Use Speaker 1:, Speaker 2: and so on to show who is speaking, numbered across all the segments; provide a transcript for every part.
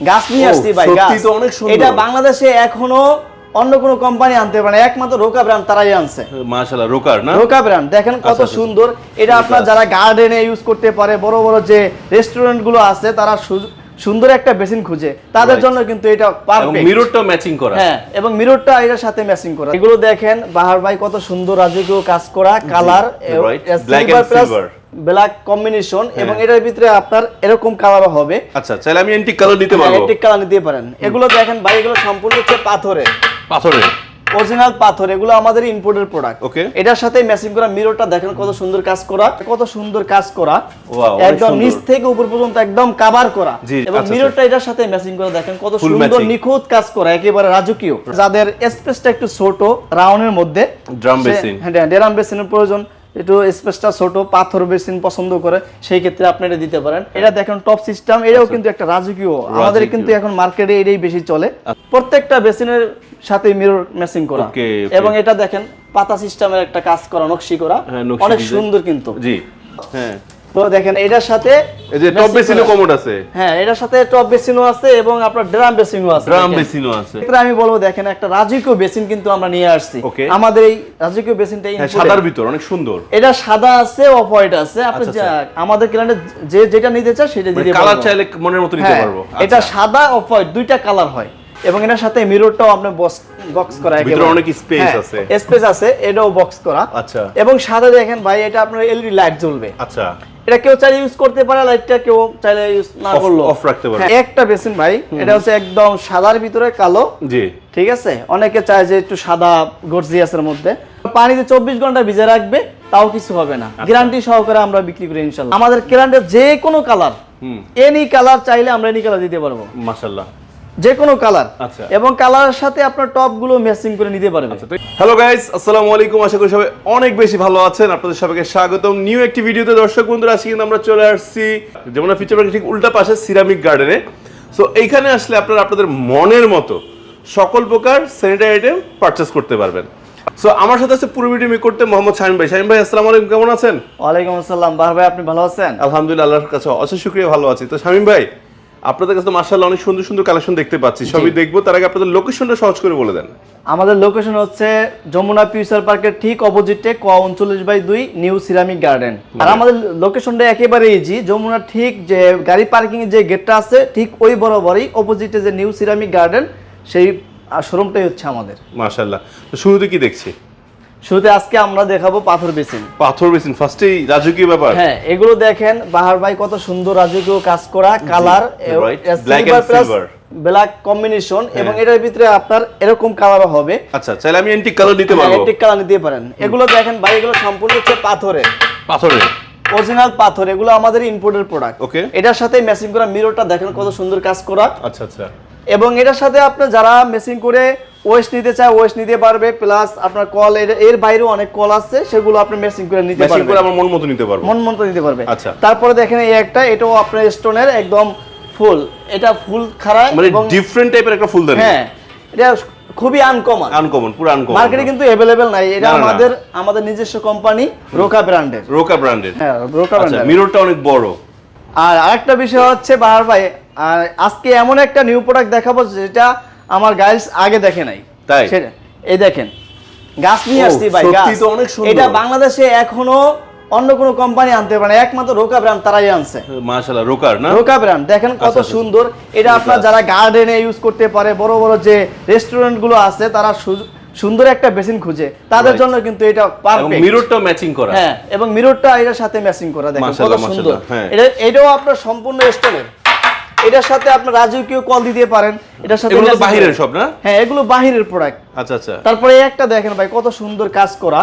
Speaker 1: গাছ নিয়ে আসছি ভাই গাছ।
Speaker 2: তো অনেক সুন্দর।
Speaker 1: এটা বাংলাদেশে এখনও অন্য কোনো কোম্পানি আনতে পারে একমাত্র রোকা ব্র্যান্ড তারাই আনছে।
Speaker 2: মাশাআল্লাহ রোকার না?
Speaker 1: রোকা ব্র্যান্ড দেখেন কত
Speaker 2: আচ্ছা, আচ্ছা।
Speaker 1: সুন্দর। এটা আপনার যারা গার্ডেনে ইউজ করতে পারে বড় বড় যে রেস্টুরেন্টগুলো আছে তারা সুন্দর একটা বেসিন খুঁজে। তাদের জন্য কিন্তু এটা
Speaker 2: এবং
Speaker 1: পারফেক্ট
Speaker 2: মিররটা ম্যাচিং করা।
Speaker 1: হ্যাঁ এবং মিররটা এটার সাথে ম্যাচিং করা। এগুলো দেখেন বাহার ভাই কত সুন্দর রাজকীয় কাজ করা
Speaker 2: colour. Black and silver.
Speaker 1: Black
Speaker 2: combination.
Speaker 1: এবং এটার ভিতরে আপনার এরকম কালারও হবে।
Speaker 2: আচ্ছা চাইলে আমি এন্টিক কালার নিতে পারব।
Speaker 1: ইলেকট্রিক কালার নিতে পারেন। এগুলো দেখেন ভাই এগুলো সম্পূর্ণ হচ্ছে পাথরের।
Speaker 2: পাথরের।
Speaker 1: অরিজিনাল পাথর এগুলো আমাদের ইম্পোর্টেড প্রোডাক্ট
Speaker 2: ওকে
Speaker 1: এটার সাথে ম্যাচিং করা মিররটা দেখেন কত সুন্দর কাজ করা কত সুন্দর কাজ করা। একদম নিচ থেকে উপর পর্যন্ত একদম কাভার করা।
Speaker 2: জি,
Speaker 1: এবং
Speaker 2: আচ্ছা,
Speaker 1: মিররটা এটার সাথে ম্যাচিং করা দেখেন কত সুন্দর. নিখুঁত কাজ করা একেবারে রাজকীয়। যাদের স্পেসটা একটু ছোট রাউন্ডের মধ্যে ড্রাম
Speaker 2: বেসিন
Speaker 1: হ্যাঁ ড্রাম বেসিনের প্রয়োজন। একটু স্পেসটা ছোট পাথর বেসিন পছন্দ করে সেই ক্ষেত্রে আপনি এটা দিতে পারেন। এটা দেখেন টপ সিস্টেম এটাও কিন্তু একটা রাজকীয়। আমাদের
Speaker 2: আচ্ছা।
Speaker 1: কিন্তু এখন মার্কেটে এটাই বেশি চলে। প্রত্যেকটা বেসিনের সাথে মিরর ম্যাচিং করা. এবং এটা দেখেন পাতা সিস্টেমের একটা কাজ করা নকশি করা।
Speaker 2: হ্যাঁ,
Speaker 1: অনেক সুন্দর কিন্তু।
Speaker 2: জি। হ্যাঁ।
Speaker 1: তো দেখেন এটার সাথে
Speaker 2: এই যে টপ বেসিনও কমোড আছে।
Speaker 1: হ্যাঁ এটার সাথে টপ বেসিনও আছে এবং আপনার ড্রাম বেসিনও আছে
Speaker 2: ড্রাম বেসিনও আছে।
Speaker 1: এক্ষেত্রে আমি বলব দেখেন একটা রাজকীয় বেসিন কিন্তু আমরা নিয়ে আসছি। আমাদের এই রাজকীয় বেসিনটা
Speaker 2: হ্যাঁ সাদার ভিতর অনেক সুন্দর।
Speaker 1: এটা সাদা আছে অফ হোয়াইট আছে। আপনি
Speaker 2: আচ্ছা,
Speaker 1: আমাদের ক্লায়েন্টে যে যেটা নিতে চায় সেটা দিতে
Speaker 2: কালার চাইলে মনের মতো নিতে
Speaker 1: হ্যাঁ,
Speaker 2: পারব।
Speaker 1: এটা
Speaker 2: আচ্ছা।
Speaker 1: সাদা অফ হোয়াইট দুইটা কালার হয়। এবং এটার সাথে মিররটাও আপনি বক্স করা
Speaker 2: ভিতরে অনেক
Speaker 1: হ্যাঁ,
Speaker 2: আছে।
Speaker 1: স্পেস আছে এটাও বক্স করা।
Speaker 2: আচ্ছা।
Speaker 1: এবং সাদা দেখেন ভাই এটা আপনার এলইডি লাইট জ্বলবে।
Speaker 2: আচ্ছা।
Speaker 1: এটা কেউ চাইলে ইউজ করতে পারে লাইটটা কেউ চাইলে ইউজ না করল
Speaker 2: off রাখতে পারে।
Speaker 1: হ্যাঁ, একটা বেসিন ভাই এটা হচ্ছে একদম সাদার ভিতরে কালো।
Speaker 2: জি।
Speaker 1: ঠিক আছে? অনেকে চায় যে একটু সাদা গর্জিয়াসের মধ্যে। পানিতে চব্বিশ ঘণ্টা ভিজে রাখবে তাও কিছু হবে না।
Speaker 2: আচ্ছা।
Speaker 1: গ্যারান্টি সহকারে আমরা বিক্রি করি ইনশাল্লাহ। আমাদের গ্যারান্টির যে কোনো কালার এনি কালার চাইলে আমরা এনি কালার দিতে পারব।
Speaker 2: মাশাআল্লাহ
Speaker 1: যে কোনো কালার
Speaker 2: আচ্ছা।
Speaker 1: এবং কালারের সাথে আপনার টপগুলো ম্যাচিং করে নিতে পারবে
Speaker 2: হ্যালো গাইস আসসালামু আলাইকুম। আশা করি সবাই অনেক বেশি ভালো আছেন। আপনাদের সবাইকে স্বাগতম। নিউ একটি ভিডিওতে দর্শক বন্ধুরা আজকে কিন্তু আমরা চলে আসছি যেমন ফিচার পার্কের ঠিক উল্টা পাশে সিরামিক গার্ডেনে সো এইখানে আসলে আপনারা আপনাদের মনের মতো সকল প্রকার স্যানিটারি আইটেম পারচেস করতে পারবেন। সো আমার সাথে আছে পুরো ভিডিও করতে মোহাম্মদ শাহিন ভাই। শাহিন ভাই আসসালামু আলাইকুম। কেমন আছেন?
Speaker 1: ওয়ালাইকুম আসসালাম। বাহ ভাই আপনি ভালো আছেন?
Speaker 2: আলহামদুলিল্লাহ আল্লাহর কাছে অশেষ শুক্রিয়া। ভালো আছি। তো শামিম ভাই আপনাদের কাছে তো মার্শাল্লাহ অনেক সুন্দর সুন্দর কালেকশন দেখতে পাচ্ছি। সবই দেখব তার আগে আপনাদের লোকেশনটা সহজ করে বলে দেন।
Speaker 1: আমাদের লোকেশন হচ্ছে যমুনা ফিউচার পার্কের ঠিক অপোজিটে ক উনচল্লিশ বাই দুই নিউ সিরামিক গার্ডেন। আর আমাদের লোকেশনটা একেবারে ইজি যমুনা ঠিক যে গাড়ি পার্কিং এর যে গেটটা আছে ঠিক ওই বরাবরই অপোজিটে যে নিউ সিরামিক গার্ডেন সেই শোরুমটাই হচ্ছে আমাদের।
Speaker 2: মার্শাল্লাহ তো শুরুতে কি দেখছি?
Speaker 1: শুরুতে আজকে আমরা দেখাবো পাথর বেসিন।
Speaker 2: পাথর বেসিন ফার্স্টেই রাজকীয় ব্যাপার।
Speaker 1: হ্যাঁ এগুলো দেখেন বাহার ভাই কত সুন্দর রাজকীয় কাজ করা
Speaker 2: colour. Black and silver.
Speaker 1: Black combination
Speaker 2: হ্যাঁ।
Speaker 1: এবং এটার ভিতরে আপনার এরকম কালারও হবে।
Speaker 2: আচ্ছা চাইলে আমি এন্টিক কালার নিতে পারব।
Speaker 1: ইলেকট্রিক কালার নিতে পারেন। এগুলো দেখেন ভাই এগুলো সম্পূর্ণ হচ্ছে পাথরের।
Speaker 2: পাথরের।
Speaker 1: অরিজিনাল পাথর এগুলো আমাদের ইম্পোর্টেড প্রোডাক্ট
Speaker 2: ওকে
Speaker 1: এটার সাথে ম্যাচিং করা মিররটা দেখেন কত সুন্দর কাজ করা।
Speaker 2: আচ্ছা আচ্ছা।
Speaker 1: এবং এটার সাথে আপনি যারা মেসিং করে ওয়েস্ট নিতে চায় ওয়েস্ট নিতে পারবে প্লাস আপনার কল এর বাইরেও অনেক কল আছে সেগুলো আপনি মেসিং করে নিতে পারবেন
Speaker 2: করে আমার মন মতো নিতে পারব।
Speaker 1: মন মতো নিতে পারবে।
Speaker 2: আচ্ছা।
Speaker 1: তারপরে দেখেন এই একটা এটাও আপনার স্টোনের একদম ফুল এটা ফুল খাড়া
Speaker 2: মানে ডিফারেন্ট টাইপের একটা ফুলদানি।
Speaker 1: হ্যাঁ এটা খুবই আনকমন
Speaker 2: আনকমন পুরো আনকমন
Speaker 1: মার্কেটে কিন্তু অ্যাভেলেবেল নাই। এটা। আমাদের আমাদের নিজস্ব কোম্পানি রোকা ব্র্যান্ডের
Speaker 2: রোকা ব্র্যান্ডের
Speaker 1: হ্যাঁ রোকা
Speaker 2: আচ্ছা
Speaker 1: ব্র্যান্ডের
Speaker 2: মিররটা অনেক বড়।
Speaker 1: আর আরেকটা বিষয় হচ্ছে বাহার ভাই আজকে এমন একটা নিউ প্রোডাক্ট দেখাবো যেটা আমার গাইস আগে দেখে নাই।
Speaker 2: তাই?
Speaker 1: এই দেখেন গাছ নিয়ে আসছি ভাই গাছ।
Speaker 2: তো অনেক সুন্দর।
Speaker 1: এটা বাংলাদেশে এখনও অন্য কোনো কোম্পানি আনতে পারে একমাত্র রোকা ব্র্যান্ড তারাই আনছে।
Speaker 2: মাশাআল্লাহ রোকার না?
Speaker 1: রোকা ব্র্যান্ড দেখেন কত
Speaker 2: আচ্ছা, আচ্ছা।
Speaker 1: সুন্দর। এটা আপনার যারা গার্ডেনে ইউজ করতে পারে বড় বড় যে রেস্টুরেন্টগুলো আছে তারা সুন্দর একটা বেসিন খুঁজে। তাদের জন্য কিন্তু এটা
Speaker 2: এবং
Speaker 1: পারফেক্ট
Speaker 2: মিররটাও ম্যাচিং করা।
Speaker 1: হ্যাঁ এবং মিররটা এটার সাথে ম্যাচিং করা দেখেন কত সুন্দর।
Speaker 2: হ্যাঁ।
Speaker 1: এটা এটাও আপনার সম্পূর্ণ স্টোনের এটার সাথে আপনার রাজকীয় কল দিতে পারেন। এটার সাথে
Speaker 2: এগুলো বাহিরের সব না?
Speaker 1: হ্যাঁ এগুলো বাহিরের প্রোডাক্ট
Speaker 2: আচ্ছা আচ্ছা।
Speaker 1: তারপরে একটা দেখেন ভাই কত সুন্দর কাজ করা।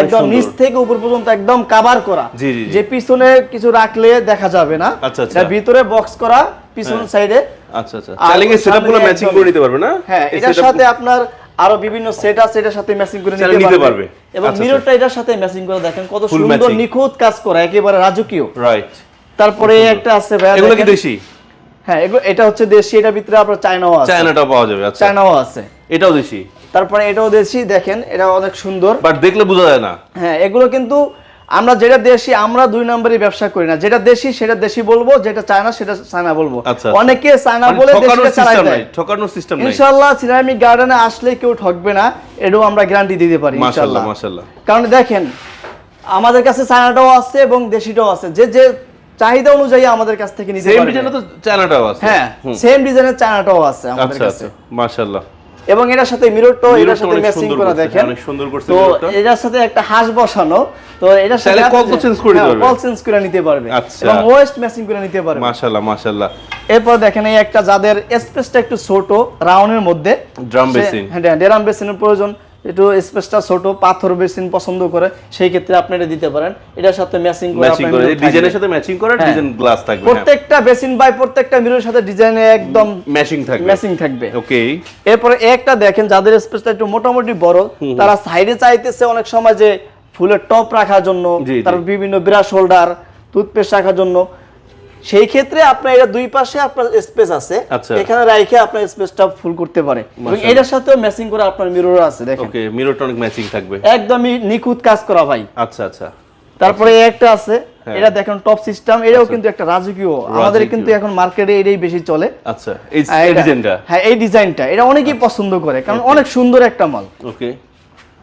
Speaker 1: একদম নিচ থেকে উপর পর্যন্ত একদম কাভার করা।
Speaker 2: জি, জি, জি।
Speaker 1: যে পিছনে কিছু রাখলে দেখা যাবে না।
Speaker 2: আচ্ছা, আচ্ছা।
Speaker 1: ভিতরে বক্স করা পিছন
Speaker 2: হ্যাঁ।
Speaker 1: সাইডে
Speaker 2: আচ্ছা আচ্ছা।
Speaker 1: আর
Speaker 2: চাইলে কি
Speaker 1: সামনে
Speaker 2: সেটআপগুলো ম্যাচিং করে নিতে পারবে না?
Speaker 1: হ্যাঁ এটার সাথে আপনার আরও বিভিন্ন সেট আছে এটার সাথে ম্যাচিং করে নিতে পারবে। এবং
Speaker 2: আচ্ছা,
Speaker 1: মিররটা এটার সাথে ম্যাচিং করে দেখেন কত সুন্দর নিখুঁত কাজ করা একেবারে রাজকীয়।
Speaker 2: রাইট
Speaker 1: তারপরে একটা আছে ভাইয়া
Speaker 2: এগুলো কি দেশি?
Speaker 1: হ্যাঁ এটা হচ্ছে দেশি এটার ভিতরে আপনার চায়নাও আছে।
Speaker 2: চায়নাটাও পাওয়া যাবে আচ্ছা।
Speaker 1: চায়নাও আছে।
Speaker 2: এটাও দেশি?
Speaker 1: তারপরে এটাও দেশি দেখেন এটা অনেক সুন্দর।
Speaker 2: বাট দেখলে বোঝা যায় না।
Speaker 1: হ্যাঁ এগুলো কিন্তু আমরা যেটা দেশি আমরা দুই নম্বরই ব্যবসা করি না। যেটা দেশি সেটা দেশি বলব যেটা চায়না সেটা চায়না বলব।
Speaker 2: আচ্ছা, আচ্ছা।
Speaker 1: অনেকে চায়না
Speaker 2: মানে
Speaker 1: বলে
Speaker 2: ঠকানোর সিস্টেম নাই
Speaker 1: সিরামিক গার্ডেনে আসলে কেউ ঠকবে না এটাও আমরা গ্যারান্টি দিতে পারি
Speaker 2: মাশাআল্লাহ।
Speaker 1: কারণ দেখেন আমাদের কাছে চায়নাটাও আছে এবং দেশিটাও আছে। যে যে চাহিদা অনুযায়ী আমাদের কাছ থেকে নিতে
Speaker 2: সেম
Speaker 1: পারবে।
Speaker 2: ডিজাইনে তো চায়নাটাও আছে।
Speaker 1: হ্যাঁ সেম ডিজাইনের চায়নাটাও আছে আমাদের
Speaker 2: আচ্ছা
Speaker 1: কাছে।
Speaker 2: আচ্ছা মাশাআল্লাহ।
Speaker 1: এবং এটার সাথে মিররটাও
Speaker 2: মিররটা
Speaker 1: এটার সাথে ম্যাচিং করা দেখেন।
Speaker 2: অনেক সুন্দর করছে
Speaker 1: তো। এটার সাথে একটা হাঁস বসানো তো এটার সাথে
Speaker 2: কল তো change করে পারবে।
Speaker 1: কল চেঞ্জ করে নিতে পারবে।
Speaker 2: আচ্ছা।
Speaker 1: এবং ওয়েস্ট ম্যাচিং করে নিতে পারবে।
Speaker 2: মাশাআল্লাহ মাশাআল্লাহ।
Speaker 1: এরপর দেখেন এই একটা যাদের স্পেসটা একটু ছোট রাউন্ডের মধ্যে সে-
Speaker 2: basin।
Speaker 1: হ্যাঁ ড্রাম বেসিনের প্রয়োজন। একটু স্পেসটা ছোট পাথর বেসিন পছন্দ করে সেই ক্ষেত্রে আপনি এটা দিতে পারেন। এটার সাথে ম্যাচিং করে
Speaker 2: ম্যাচিং করে ডিজাইনের সাথে ম্যাচিং করে
Speaker 1: হ্যাঁ।
Speaker 2: ডিজাইন গ্লাস থাকবে
Speaker 1: প্রত্যেকটা বেসিন বাই প্রত্যেকটা মিররের সাথে ডিজাইনে একদম
Speaker 2: ম্যাচিং থাকবে।
Speaker 1: ম্যাচিং থাকবে।
Speaker 2: ওকে
Speaker 1: এরপরে একটা দেখেন যাদের স্পেসটা একটু মোটামুটি বড় তারা সাইডে চাইতেছে অনেক সময় যে ফুলের টপ রাখার জন্য। তারপর বিভিন্ন ব্রাশ হোল্ডার টুথপেস্ট রাখার জন্য। সেই ক্ষেত্রে আপনার এটা দুই পাশে আপনার স্পেস আছে।
Speaker 2: আচ্ছা।
Speaker 1: এখানে রাইখে আপনার স্পেসটা ফুল করতে পারে। এবং এটার সাথেও ম্যাচিং করে আপনার মিরর আছে দেখেন।
Speaker 2: ওকে মিররটা অনেক ম্যাচিং থাকবে।
Speaker 1: একদমই নিখুঁত কাজ করা ভাই।
Speaker 2: আচ্ছা আচ্ছা।
Speaker 1: তারপরে একটা আছে
Speaker 2: হ্যাঁ।
Speaker 1: এটা দেখেন টপ সিস্টেম এটাও কিন্তু একটা রাজকীয়। আমাদের কিন্তু এখন মার্কেটে এটাই বেশি চলে।
Speaker 2: আচ্ছা এই ডিজাইনটা
Speaker 1: হ্যাঁ এই ডিজাইনটা এটা অনেকেই পছন্দ করে কারণ অনেক সুন্দর একটা মাল।
Speaker 2: ওকে।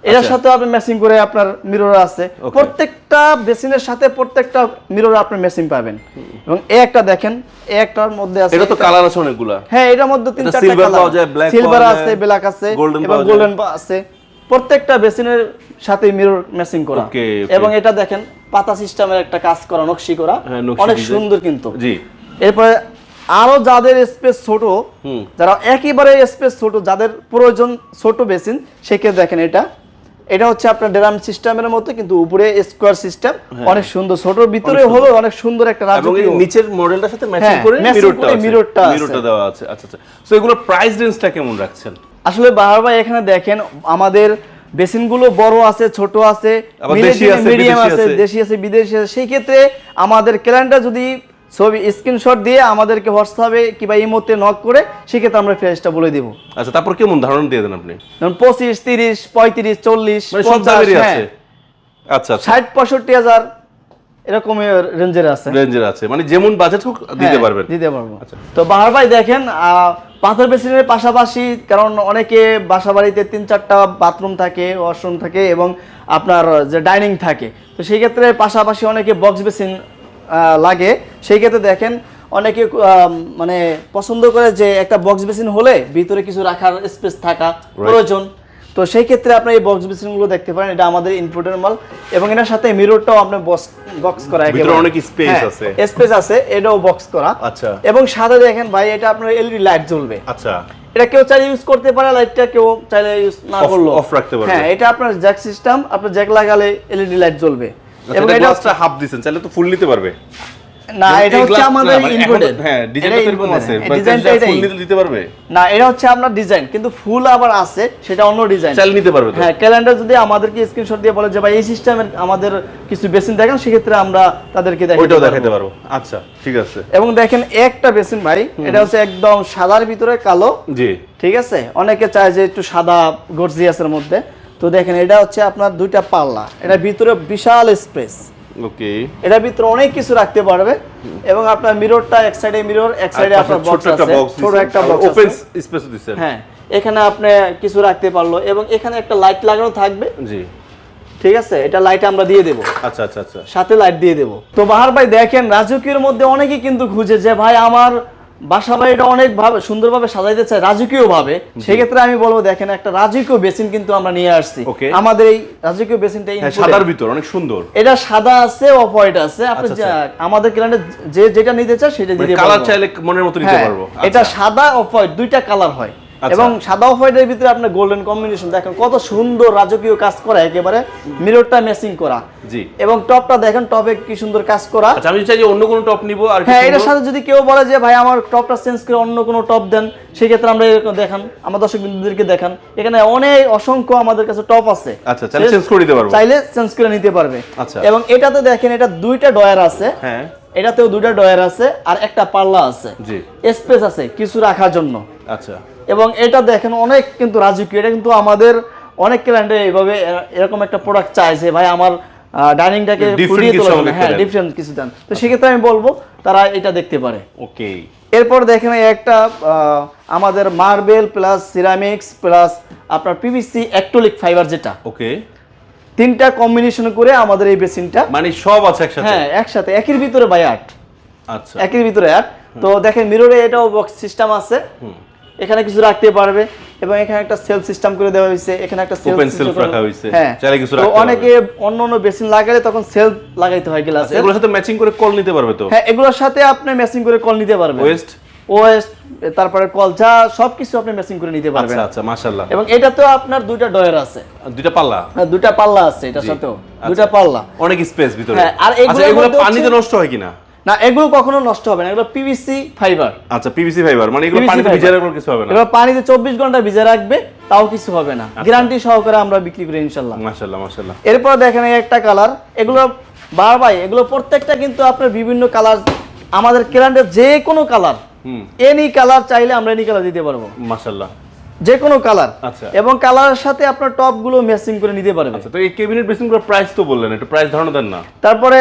Speaker 1: এটার
Speaker 2: আচ্ছা।
Speaker 1: সাথে আপনি ম্যাচিং করে আপনার মিরর আছে। প্রত্যেকটা বেসিনের সাথে প্রত্যেকটা মিরর আপনি ম্যাচিং পাবেন। এবং এই একটা দেখেন এই একটার মধ্যে আছে
Speaker 2: এটা তো কালার আছে অনেকগুলা।
Speaker 1: হ্যাঁ এটার মধ্যে তিন চারটা কালার
Speaker 2: পাওয়া যায়, black
Speaker 1: সিলভার আছে ব্ল্যাক আছে এবং গোল্ডেন আছে। প্রত্যেকটা বেসিনের সাথে মিরর ম্যাচিং করা. এবং এটা দেখেন পাতা সিস্টেমের একটা কাজ করা নকশি করা।
Speaker 2: হ্যাঁ,
Speaker 1: অনেক সুন্দর কিন্তু।
Speaker 2: জি।
Speaker 1: এরপরে আরও যাদের স্পেস ছোট। যারা একেবারে স্পেস ছোট যাদের প্রয়োজন ছোট বেসিন সেক্ষেত্রে দেখেন এটা। এটা হচ্ছে আপনার ড্রাম সিস্টেমের মতো কিন্তু উপরে স্কোয়ার সিস্টেম। অনেক সুন্দর ছোটর ভিতরে হলো অনেক সুন্দর একটা
Speaker 2: এবং
Speaker 1: রাজকীয়
Speaker 2: নিচের মডেলটার সাথে ম্যাচিং
Speaker 1: হ্যাঁ,
Speaker 2: করে মিররটা আছে। মিররটা দেওয়া আছে। আচ্ছা আচ্ছা। সো এগুলো প্রাইস রেঞ্জটা কেমন রাখছেন?
Speaker 1: আসলে বাহার ভাই এখানে দেখেন আমাদের বেসিনগুলো বড় আছে ছোট আছে মিডিয়াম আছে
Speaker 2: আছে।
Speaker 1: দেশি আছে বিদেশি আছে সেই ক্ষেত্রে আমাদের ক্যালেন্ডার যদি ছবি স্ক্রিনশট দিয়ে আমাদেরকে হোয়াটসঅ্যাপে কিংবা ইমোতে নক করে সেক্ষেত্রে আমরা প্রাইসটা বলে দিব।
Speaker 2: আচ্ছা তারপর কেমন ধারণা দিয়ে দেন আপনি?
Speaker 1: যেমন পঁচিশ তিরিশ পঁয়ত্রিশ চল্লিশ
Speaker 2: মানে সব দামেরই আছে। আচ্ছা আচ্ছা।
Speaker 1: ষাট পঁয়ষট্টি হাজার এরকম রেঞ্জের আছে।
Speaker 2: রেঞ্জের আছে। মানে যেমন বাজেট হোক দিতে
Speaker 1: হ্যাঁ,
Speaker 2: পারবেন।
Speaker 1: দিতে পারব।
Speaker 2: আচ্ছা।
Speaker 1: তো বাহার ভাই দেখেন আহ, পাথর বেসিনের পাশাপাশি কারণ অনেকে বাসা বাড়িতে তিন চারটা বাথরুম থাকে ওয়াশরুম থাকে এবং আপনার যে ডাইনিং থাকে। তো সেই ক্ষেত্রে পাশাপাশি অনেকে বক্স বেসিন লাগে। সেই ক্ষেত্রে দেখেন অনেকে মানে পছন্দ করে যে একটা বক্স বেসিন হলে ভিতরে কিছু রাখার স্পেস থাকা প্রয়োজন। তো সেই ক্ষেত্রে আপনি এই বক্স বেসিনগুলো দেখতে পারেন। এটা আমাদের ইনপুটের মাল এবং এটার সাথে মিররটাও আপনার বক্স করা
Speaker 2: ভিতরে অনেক
Speaker 1: হ্যাঁ,
Speaker 2: আছে।
Speaker 1: স্পেস আছে এটাও বক্স করা।
Speaker 2: আচ্ছা।
Speaker 1: এবং সাথে দেখেন ভাই এটা আপনার এলইডি লাইট জ্বলবে।
Speaker 2: আচ্ছা।
Speaker 1: এটা কেউ চাইলে ইউজ করতে পারে লাইটটা কেউ চাইলে ইউজ না করল
Speaker 2: off রাখতে পারবে।
Speaker 1: হ্যাঁ এটা আপনার জ্যাক সিস্টেম আপনার জ্যাক লাগালে এলইডি লাইট জ্বলবে।
Speaker 2: এবং
Speaker 1: এবং
Speaker 2: এটা
Speaker 1: এটা
Speaker 2: হাফ দিবেন চাইলে তো ফুল নিতে পারবে।
Speaker 1: না এটা হচ্ছে আমাদের
Speaker 2: মানে হ্যাঁ ডিজাইনটা এরকম আছে
Speaker 1: ডিজাইনটা এটাই।
Speaker 2: ফুল নিতে দিতে পারবে?
Speaker 1: না এটা হচ্ছে আপনার ডিজাইন কিন্তু ফুল আবার আছে সেটা অন্য ডিজাইন
Speaker 2: চাইলে নিতে পারবে
Speaker 1: হ্যাঁ ক্যালেন্ডার যদি আমাদেরকে স্ক্রিনশট দিয়ে বলে যে ভাই এই সিস্টেমের আমাদের কিছু বেসিন দেখেন সেক্ষেত্রে আমরা তাদেরকে দেখাতে
Speaker 2: ওইটাও
Speaker 1: পারব।
Speaker 2: দেখাতে পারব। আচ্ছা ঠিক আছে।
Speaker 1: এবং দেখেন একটা বেসিন ভাই এটা হচ্ছে একদম সাদার ভিতরে কালো।
Speaker 2: জি।
Speaker 1: ঠিক আছে? অনেকে চায় যে একটু সাদা গর্জিয়াসের মধ্যে। তো দেখেন এটা হচ্ছে আপনার দুইটা পাল্লা। এটা ভিতরে বিশাল স্পেস
Speaker 2: ওকে।
Speaker 1: এটার ভিতরে অনেক কিছু রাখতে পারবে এবং আপনার মিররটা এক সাইডে মিরর এক সাইডে আপনার বক্স আছে ছোট একটা বক্স
Speaker 2: ওপেন স্পেস দিছেন।
Speaker 1: হ্যাঁ এখানে আপনি কিছু রাখতে পারল এবং এখানে একটা লাইট লাগানো থাকবে।
Speaker 2: জি।
Speaker 1: ঠিক আছে এটা লাইট আমরা দিয়ে দেবো।
Speaker 2: আচ্ছা আচ্ছা আচ্ছা।
Speaker 1: সাথে লাইট দিয়ে দেবো। তো বাহার ভাই দেখেন রাজকীয়ের মধ্যে অনেকেই কিন্তু খুঁজে যে ভাই আমার বাসা বাড়িটা অনেক ভাবে সুন্দরভাবে সাজাইতে চাই রাজকীয় ভাবে। সেক্ষেত্রে আমি বলব দেখেন একটা রাজকীয় বেসিন কিন্তু আমরা নিয়ে আসছি। আমাদের এই রাজকীয় বেসিনটা
Speaker 2: এই সাদার ভিতর অনেক সুন্দর।
Speaker 1: এটা সাদা আছে অফ হোয়াইট আছে। আপনি
Speaker 2: আচ্ছা,
Speaker 1: আমাদের ক্লায়েন্টে যে যেটা নিতে চায় সেটা দিতে
Speaker 2: কালার চাইলে মনের মতো নিতে
Speaker 1: হ্যাঁ,
Speaker 2: পারব।
Speaker 1: এটা
Speaker 2: আচ্ছা।
Speaker 1: সাদা অফ হোয়াইট দুইটা কালার হয়।
Speaker 2: আচ্ছা।
Speaker 1: এবং সাদা অফ হোয়াইটের ভিতরে আপনার গোল্ডেন কম্বিনেশন দেখেন কত সুন্দর রাজকীয় কাজ করা একেবারে মিররটা ম্যাচিং করা।
Speaker 2: জি।
Speaker 1: এবং টপটা দেখেন টপে কি সুন্দর কাজ করা।
Speaker 2: আচ্ছা আমি চাই যে অন্য কোনো টপ নিব আর
Speaker 1: হ্যাঁ এটার সাথে যদি কেউ বলে যে ভাই আমার টপটা চেঞ্জ করে অন্য কোনো টপ দেন সেক্ষেত্রে আমরা এরকম দেখান আমার দর্শক বিন্দুদেরকে দেখান। এখানে অনেক অসংখ্য আমাদের কাছে টপ আছে।
Speaker 2: আচ্ছা চাইলে চেঞ্জ করে দিতে পারব।
Speaker 1: চাইলে চেঞ্জ করে নিতে পারবে।
Speaker 2: আচ্ছা।
Speaker 1: এবং এটাতে দেখেন এটা দুইটা ডয়ার আছে।
Speaker 2: হ্যাঁ।
Speaker 1: এটাতেও দুইটা ডয়ার আছে আর একটা পাল্লা আছে।
Speaker 2: জি।
Speaker 1: স্পেস আছে কিছু রাখার জন্য।
Speaker 2: আচ্ছা।
Speaker 1: এবং এটা দেখেন অনেক কিন্তু রাজকীয় এটা কিন্তু আমাদের অনেক ক্লায়েন্টে এইভাবে এরকম একটা প্রোডাক্ট যে ভাই আমার ডাইনিংটাকে
Speaker 2: আমাকে
Speaker 1: জন্য হ্যাঁ। ডিফারেন্ট কিছু দেন। তো সেক্ষেত্রে আমি বলব তারা এটা দেখতে পারে।
Speaker 2: ওকে।
Speaker 1: এরপর দেখেন একটা আমাদের মার্বেল প্লাস সিরামিক্স প্লাস আপনার পিভিসি অ্যাক্টোলিক ফাইবার যেটা।
Speaker 2: ওকে।
Speaker 1: তিনটা কম্বিনেশন করে আমাদের এই বেসিনটা
Speaker 2: মানে সব আছে একসাথে?
Speaker 1: হ্যাঁ একসাথে। একের ভিতরে বাই আট
Speaker 2: আচ্ছা।
Speaker 1: একের ভিতরে আট তো দেখেন মিররে এটাও বক্স সিস্টেম আছে। এখানে কিছু রাখতে পারবে এবং এখানে একটা সেলফ সিস্টেম করে দেওয়া হয়েছে এখানে একটা
Speaker 2: shelf
Speaker 1: করে-
Speaker 2: রাখা হয়েছে।
Speaker 1: হ্যাঁ।
Speaker 2: চাইলে কিছু রাখতে পারবে।
Speaker 1: অনেকে অন্য অন্য বেসিন লাগালে তখন সেলফ লাগাইতে হয় গ্লাসে।
Speaker 2: আচ্ছা, এগুলোর সাথে ম্যাচিং করে কল নিতে পারবে তো?
Speaker 1: হ্যাঁ এগুলোর সাথে আপনি ম্যাচিং করে কল নিতে পারবেন।
Speaker 2: ওয়েস্ট
Speaker 1: ওয়েস্ট তারপরে কল যা সবকিছু আপনি ম্যাচিং করে নিতে পারবেন।
Speaker 2: আচ্ছা আচ্ছা মাশাআল্লাহ।
Speaker 1: এবং এটা তো আপনার দুইটা ডয়ার আছে।
Speaker 2: দুইটা পাল্লা?
Speaker 1: হ্যাঁ, দুইটা পাল্লা আছে এটার সাথেও।
Speaker 2: আচ্ছা।
Speaker 1: দুইটা পাল্লা।
Speaker 2: অনেক স্পেস ভিতরে।
Speaker 1: হ্যাঁ, আর
Speaker 2: আচ্ছা এগুলো পানিতে নষ্ট হয় কিনা?
Speaker 1: না এগুলো কখনো নষ্ট হবে না এগুলো পিভিসি ফাইবার
Speaker 2: আচ্ছা পিভিসি ফাইবার মানে এগুলো পানিতে ভিজে রাখলে কিছু হবে না।
Speaker 1: এগুলো পানিতে চব্বিশ ঘণ্টা ভিজে রাখবে তাও কিছু হবে না।
Speaker 2: আচ্ছা।
Speaker 1: গ্যারান্টি সহকারে আমরা বিক্রি করি ইনশাল্লাহ।
Speaker 2: মাশাআল্লাহ মাশাআল্লাহ
Speaker 1: এরপর দেখেন এই একটা কালার এগুলো বার বাই এগুলো প্রত্যেকটা কিন্তু আপনার বিভিন্ন কালার আমাদের কেরান্ডের যে কোনো কালার
Speaker 2: হুম।
Speaker 1: এনি কালার চাইলে আমরা এনি কালার দিতে পারব।
Speaker 2: মাশাআল্লাহ
Speaker 1: যে কোনো কালার
Speaker 2: আচ্ছা।
Speaker 1: এবং কালারের সাথে আপনার টপগুলো ম্যাচিং করে নিতে পারবে।
Speaker 2: আচ্ছা তো এই ক্যাবিনেট বেসিনগুলোর প্রাইস তো বললেন একটু প্রাইস ধারণা দেন না।
Speaker 1: তারপরে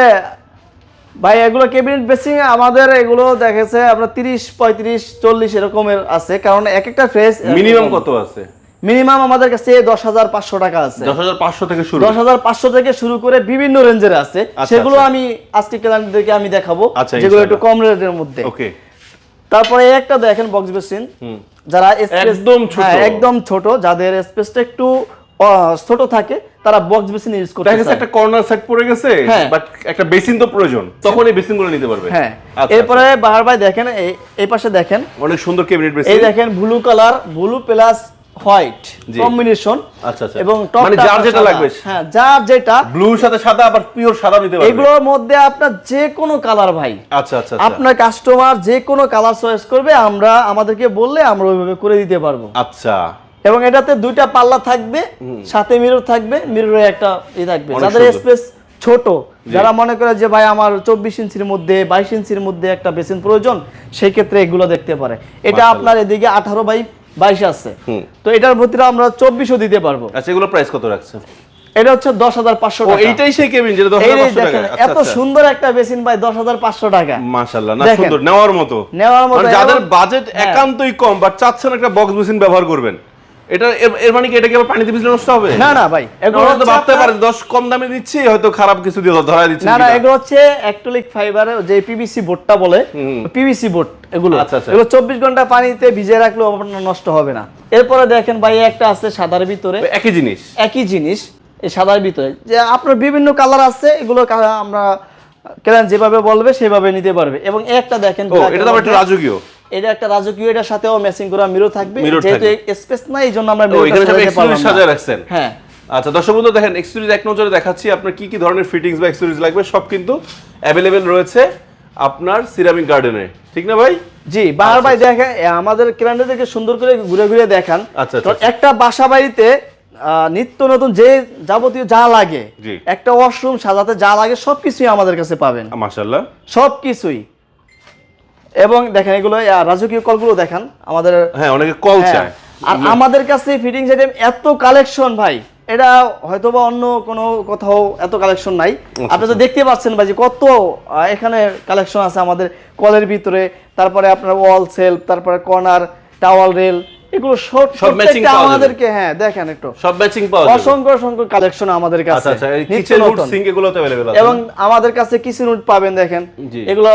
Speaker 1: ভাই এগুলো ক্যাবিনেট বেসিং আমাদের এগুলো দেখেছে আপনার তিরিশ পঁয়ত্রিশ চল্লিশ এরকমের আছে। কারণ এক একটা ফ্রেস
Speaker 2: মিনিমাম কত আছে?
Speaker 1: মিনিমাম আমাদের কাছে দশ হাজার পাঁচশো টাকা আছে।
Speaker 2: দশ হাজার পাঁচশো থেকে শুরু।
Speaker 1: দশ হাজার পাঁচশো থেকে শুরু করে বিভিন্ন রেঞ্জের আছে।
Speaker 2: আচ্ছা,
Speaker 1: সেগুলো
Speaker 2: আচ্ছা।
Speaker 1: আমি আজকে ক্লায়েন্টদেরকে আমি দেখাবো।
Speaker 2: আচ্ছা,
Speaker 1: যেগুলো একটু কম রেটের মধ্যে।
Speaker 2: ওকে।
Speaker 1: তারপরে একটা দেখেন বক্স বেসিন যারা
Speaker 2: একদম ছোট।
Speaker 1: হ্যাঁ, একদম ছোট। যাদের স্পেসটা একটু ছোট থাকে তারা বক্স বেসিন ইউজ করতে
Speaker 2: দেখা। একটা কর্নার সেট পড়ে গেছে
Speaker 1: হ্যাঁ।
Speaker 2: বাট একটা বেসিন তো প্রয়োজন তখন এই বেসিনগুলো নিতে পারবে।
Speaker 1: হ্যাঁ।
Speaker 2: আচ্ছা,
Speaker 1: এরপরে বাহার ভাই দেখেন এই- পাশে দেখেন।
Speaker 2: আচ্ছা। অনেক সুন্দর ক্যাবিনেট বেসিন
Speaker 1: এই দেখেন blue colour blue plus
Speaker 2: white
Speaker 1: combination
Speaker 2: আচ্ছা আচ্ছা।
Speaker 1: এবং
Speaker 2: মানে যার যেটা। লাগবে।
Speaker 1: হ্যাঁ যার যেটা।
Speaker 2: ব্লুর সাথে সাদা আবার পিওর সাদা নিতে পারবে।
Speaker 1: এগুলোর মধ্যে আপনার যে কোনো কালার ভাই।
Speaker 2: আচ্ছা আচ্ছা আচ্ছা।
Speaker 1: আপনার কাস্টমার যে কোনো কালার চয়েস করবে আমরা আমাদেরকে বললে আমরা ওইভাবে করে দিতে পারব।
Speaker 2: আচ্ছা।
Speaker 1: এবং এটাতে দুইটা পাল্লা থাকবে সাথে মিরর থাকবে মিররে একটা ই থাকবে। যাদের স্পেস ছোট যারা মনে করে যে ভাই আমার চব্বিশ ইঞ্চির মধ্যে বাইশ ইঞ্চির মধ্যে একটা বেসিন প্রয়োজন সেই ক্ষেত্রে এগুলো দেখতে পারে। এটা আপনার এদিকে আঠারো বাই বাইশ আছে। তো এটার ভিতরে আমরা চব্বিশও দিতে পারব।
Speaker 2: আচ্ছা এগুলো প্রাইস কত রাখছে?
Speaker 1: এটা হচ্ছে দশ হাজার পাঁচশো টাকা।
Speaker 2: এইটাই সেই কেবিন যেটা দশ হাজার পাঁচশো
Speaker 1: দেখেন
Speaker 2: টাকা আচ্ছা
Speaker 1: এত
Speaker 2: আচ্ছা।
Speaker 1: সুন্দর একটা বেসিন ভাই দশ হাজার পাঁচশো টাকা।
Speaker 2: মাশাআল্লাহ না সুন্দর নেওয়ার মতো।
Speaker 1: নেওয়ার মতো
Speaker 2: মানে যাদের বাজেট
Speaker 1: হ্যাঁ।
Speaker 2: একান্তই কম বাট চাচ্ছেন একটা বক্স মেশিন ব্যবহার করবেন। এটা এর- মানে কি এটা কি আবার পানিতে ভিজলে নষ্ট হবে?
Speaker 1: না না ভাই এগুলো
Speaker 2: তো ভাবতে পারে দশ কম দামে দিচ্ছি হয়তো খারাপ কিছু দিয়ে দিচ্ছে
Speaker 1: না না এগুলো হচ্ছে অ্যাক্রিলিক ফাইবার যে পিভিসি বোর্ডটা বলে পিভিসি বোর্ড এগুলো।
Speaker 2: আচ্ছা, আচ্ছা।
Speaker 1: এগুলো চব্বিশ ঘণ্টা পানিতে ভিজে রাখলেও আপনার নষ্ট হবে না। এরপরে দেখেন ভাই একটা আছে সাদার ভিতরে।
Speaker 2: একই জিনিস।
Speaker 1: একই জিনিস এই সাদার ভিতরে। যে আপনার বিভিন্ন কালার আছে এগুলো আমরা কেন যেভাবে বলবে সেভাবে নিতে পারবে। এবং একটা দেখেন
Speaker 2: এটা তো রাজকীয়।
Speaker 1: এটা একটা রাজকীয় এটার সাথেও ম্যাচিং করা মিরর থাকবে। যেহেতু স্পেস নাই এই জন্য আমরা না।
Speaker 2: সাজায় রাখছেন?
Speaker 1: হ্যাঁ।
Speaker 2: আচ্ছা দর্শক বন্ধু দেখেন এক্সেসরিজ এক নজরে দেখাচ্ছি আপনার কি কি ধরনের ফিটিংস বা এক্সেসরিজ লাগবে সব কিন্তু অ্যাভেলেবেল রয়েছে আপনার সিরামিক গার্ডেনে ঠিক না ভাই?
Speaker 1: জি বাহার ভাই দেখেন এ, আমাদের ক্লায়েন্টদেরকে সুন্দর করে ঘুরে ঘুরে দেখান।
Speaker 2: আচ্ছা, আচ্ছা,
Speaker 1: তো
Speaker 2: আচ্ছা।
Speaker 1: একটা বাসা বাড়িতে নিত্য নতুন যে যাবতীয় যা লাগে একটা ওয়াশরুম সাজাতে যা লাগে সবকিছুই আমাদের কাছে পাবেন।
Speaker 2: মাশাআল্লাহ।
Speaker 1: সবকিছুই। এবং দেখেন এগুলো আহ, রাজকীয় কলগুলো দেখান আমাদের
Speaker 2: হ্যাঁ অনেকে কল
Speaker 1: হ্যাঁ,
Speaker 2: চায়
Speaker 1: আর আমাদের কাছে ফিটিংস আইটেম এত কালেকশন ভাই এটা হয়তোবা অন্য কোনো কোথাও এত কালেকশন নাই আপনি তো দেখতে পাচ্ছেন ভাই যে কত আহ, এখানে কালেকশন আছে আমাদের কলের ভিতরে তারপরে আপনার ওয়াল সেলফ তারপরে কর্নার টাওয়াল রেল এগুলো সব
Speaker 2: সব matching
Speaker 1: প্রত্যেকটা
Speaker 2: পাওয়া যাবে।
Speaker 1: আমাদেরকে হ্যাঁ দেখেন একটু
Speaker 2: সব ম্যাচিং পাওয়া যাবে
Speaker 1: অসংখ্য অসংখ্য কালেকশন আমাদের
Speaker 2: আচ্ছা
Speaker 1: কাছে
Speaker 2: আচ্ছা
Speaker 1: নিত্য
Speaker 2: কিচেন রুট
Speaker 1: নতুন।
Speaker 2: সিঙ্ক এগুলো তো अवेलेबल আছে
Speaker 1: এবং আমাদের কাছে কিচেন রুট পাবেন দেখেন
Speaker 2: জি।
Speaker 1: এগুলো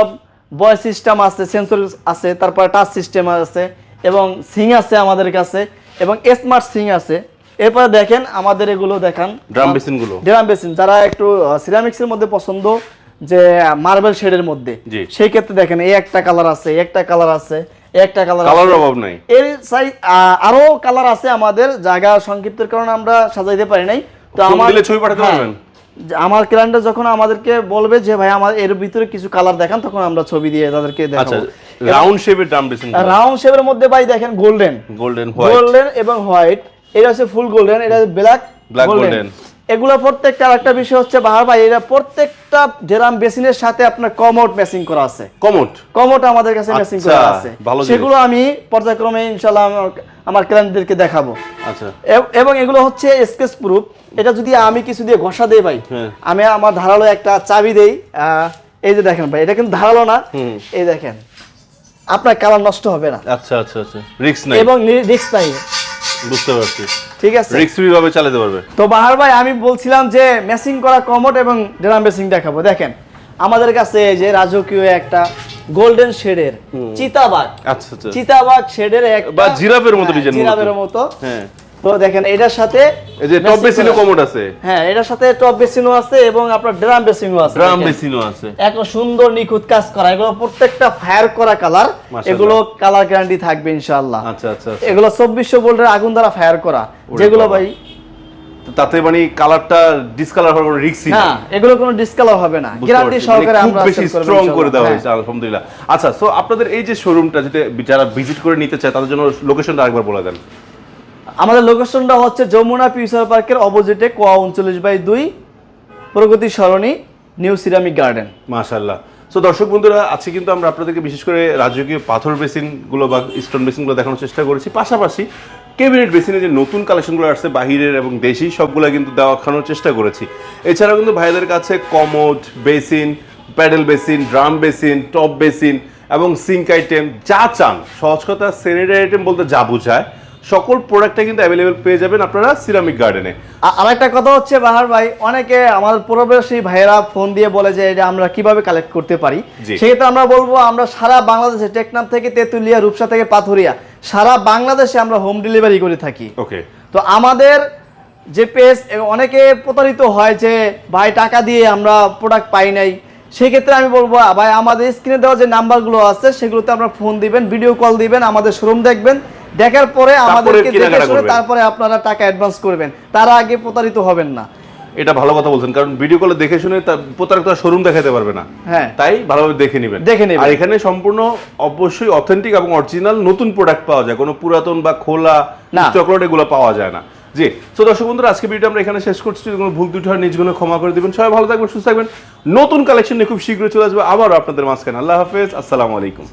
Speaker 1: ভয়েস সিস্টেম আছে সেন্সর আছে তারপরে টাচ সিস্টেম আছে এবং সিং আছে আমাদের কাছে এবং স্মার্ট সিং আছে। এরপরে দেখেন আমাদের এগুলো দেখান।
Speaker 2: ড্রাম বেসিনগুলো।
Speaker 1: ড্রাম বেসিন যারা একটু সিরামিক্সের মধ্যে পছন্দ যে মার্বেল শেডের মধ্যে সেই ক্ষেত্রে দেখেন এই একটা কালার আছে একটা কালার আছে একটা কালার
Speaker 2: কালারের অভাব নাই।
Speaker 1: এর সাইজ আরও কালার আছে আমাদের জায়গা সংক্ষিপ্তের কারণে আমরা সাজাইতে পারি নাই। তো আমার
Speaker 2: ছবি পাঠাতে
Speaker 1: হ্যাঁ,
Speaker 2: পারবেন?
Speaker 1: আমার ক্লায়েন্টরা যখন আমাদেরকে বলবে যে ভাই আমার এর ভিতরে কিছু কালার দেখান তখন আমরা ছবি দিয়ে তাদেরকে
Speaker 2: আচ্ছা
Speaker 1: দেখাবো
Speaker 2: রাউন্ড শেপের ড্রাম বেসিন
Speaker 1: রাউন্ড শেপের মধ্যে ভাই দেখেন গোল্ডেন
Speaker 2: গোল্ডেন হোয়াইট
Speaker 1: গোল্ডেন এবং হোয়াইট এটা হচ্ছে ফুল গোল্ডেন এটা ব্ল্যাক
Speaker 2: ব্ল্যাক
Speaker 1: গোল্ডেন এগুলো প্রত্যেকটা আরেকটা বিষয় হচ্ছে বাহার ভাই এটা প্রত্যেকটা ডেরাম বেসিনের সাথে আপনার কমোড ম্যাচিং করা আছে।
Speaker 2: কমোট
Speaker 1: কমোট আমাদের কাছে ম্যাচিং
Speaker 2: আচ্ছা,
Speaker 1: করা আছে। সেগুলো আমি পর্যায়ক্রমে ইনশাল্লাহ আমার ক্লায়েন্টদেরকে দেখাবো।
Speaker 2: আচ্ছা।
Speaker 1: এবং এগুলো হচ্ছে স্কেচ প্রুফ এটা যদি আমি কিছু দিয়ে ঘষা দেই ভাই
Speaker 2: হ্যাঁ।
Speaker 1: আমি আমার ধারালো একটা চাবি দেই এই যে দেখেন ভাই এটা কিন্তু ধারালো না। এই দেখেন আপনার কালার নষ্ট হবে না।
Speaker 2: আচ্ছা আচ্ছা আচ্ছা। রিক্স নাই।
Speaker 1: এবং রিক্স নাই।
Speaker 2: বুঝতে পারছি।
Speaker 1: ঠিক আছে।
Speaker 2: রিক্স ফ্রি ভাবে চালাতে পারবে।
Speaker 1: তো বাহার ভাই আমি বলছিলাম যে মেসিং করা কমোড এবং ড্রাম মেসিং দেখাবো। দেখেন আমাদের কাছে এই যে রাজকীয় একটা গোল্ডেন শেডের চিতাবাগ
Speaker 2: আচ্ছা আচ্ছা।
Speaker 1: চিতাবাগ শেডের এক
Speaker 2: বা জিরাফের মতো
Speaker 1: হ্যাঁ,
Speaker 2: ডিজাইন
Speaker 1: জিরাফের মতো।
Speaker 2: হ্যাঁ।
Speaker 1: তো দেখেন এটার সাথে
Speaker 2: এই যে টপ
Speaker 1: messing
Speaker 2: বেসিনে
Speaker 1: করা-
Speaker 2: কমোড আছে।
Speaker 1: হ্যাঁ এটার সাথে টপ বেসিনও আছে এবং আপনার ড্রাম বেসিনও আছে।
Speaker 2: ড্রাম বেসিনও আছে।
Speaker 1: সুন্দর নিখুঁত কাজ করা। এগুলো প্রত্যেকটা ফায়ার করা কালার এগুলো কালার গ্যারান্টি থাকবে ইনশাআল্লাহ।
Speaker 2: আচ্ছা আচ্ছা আচ্ছা।
Speaker 1: এগুলো চব্বিশশো ভোল্টের আগুন দ্বারা ফায়ার করা। যেগুলো ভাই
Speaker 2: তাতে মানে কালারটা ডিসকালার হওয়ার কোনো রিস্কই
Speaker 1: না এগুলো কোনো ডিসকালার হবে না। গ্যারান্টি সহকারে
Speaker 2: মানে
Speaker 1: আমরা
Speaker 2: বেশি স্ট্রং করে দেওয়া হয়েছে আলহামদুলিল্লাহ। আচ্ছা সো আপনাদের এই যে শোরুমটা যদি যারা ভিজিট করে নিতে চায় তাদের জন্য লোকেশনটা আরেকবার বলে দেন।
Speaker 1: হ্যাঁ। আমাদের লোকেশনটা হচ্ছে যমুনা ফিউচার পার্কের অপোজিটে কোয়া উনচল্লিশ বাই দুই Pragati Sarani, new ceramic garden.
Speaker 2: মাশাল্লাহ সো দর্শক বন্ধুরা, আজকে কিন্তু আমরা আপনাদেরকে বিশেষ করে রাজকীয় পাথর বেসিনগুলো বা স্টোন বেসিনগুলো দেখানোর চেষ্টা করেছি। পাশাপাশি ক্যাবিনেট বেসিনে যে নতুন কালেকশনগুলো আসছে, বাহিরের এবং দেশি, সবগুলো কিন্তু দেখানোর চেষ্টা করেছি। এছাড়াও কিন্তু ভাইদের কাছে commode basin, pedal basin, drum basin, top basin এবং সিঙ্ক আইটেম যা চান, সহজ কথা স্যানিটারি আইটেম বলতে যা বোঝায়। সকল প্রোডাক্টটা কিন্তু অ্যাভেলেবেল পেয়ে যাবেন আপনারা সিরামিক গার্ডেনে
Speaker 1: আর একটা কথা হচ্ছে বাহার ভাই অনেকে আমাদের প্রবাসী ভাইয়েরা ফোন দিয়ে বলে যে এটা আমরা কীভাবে কালেক্ট করতে পারি? সেক্ষেত্রে আমরা বলব আমরা সারা বাংলাদেশে টেকনাম থেকে তেঁতুলিয়া রূপসা থেকে পাথুরিয়া সারা বাংলাদেশে আমরা হোম ডেলিভারি করে থাকি।
Speaker 2: ওকে।
Speaker 1: তো আমাদের যে পেজ অনেকে প্রতারিত হয় যে ভাই টাকা দিয়ে আমরা প্রোডাক্ট পাই নাই। সেক্ষেত্রে আমি বলব ভাই আমাদের স্ক্রিনে দেওয়া যে নাম্বারগুলো আছে সেগুলোতে আপনারা ফোন দিবেন ভিডিও কল দিবেন আমাদের শোরুম দেখবেন দেখার পরে আমাদেরকে দেখে শুনে তারপরে আপনারা টাকা অ্যাডভান্স করবেন। তার আগে প্রতারিত হবেন না।
Speaker 2: এটা ভালো কথা বলছেন কারণ ভিডিও কলে দেখে শুনে প্রতারক তার শোরুম দেখাতে পারবে না।
Speaker 1: হ্যাঁ।
Speaker 2: তাই ভালোভাবে দেখে নেবেন।
Speaker 1: দেখে নেবেন।
Speaker 2: আর এখানে সম্পূর্ণ অবশ্যই অথেন্টিক এবং অরিজিনাল নতুন প্রোডাক্ট পাওয়া যায়। কোনো পুরাতন বা খোলা। চকলেট এগুলো পাওয়া যায় না। জি। তো দর্শক বন্ধুরা আজকে ভিডিও আমরা এখানে শেষ করছি। যদি কোনো ভুল ত্রুটি হয় নিজগুলো ক্ষমা করে দিবেন। সবাই ভালো থাকবেন সুস্থ থাকবেন। নতুন কালেকশন নিয়ে খুব শীঘ্রই চলে আসবে। আবারও আপনাদের মাঝখানে। আল্লাহ হাফেজ। আসসালামু আলাইকুম।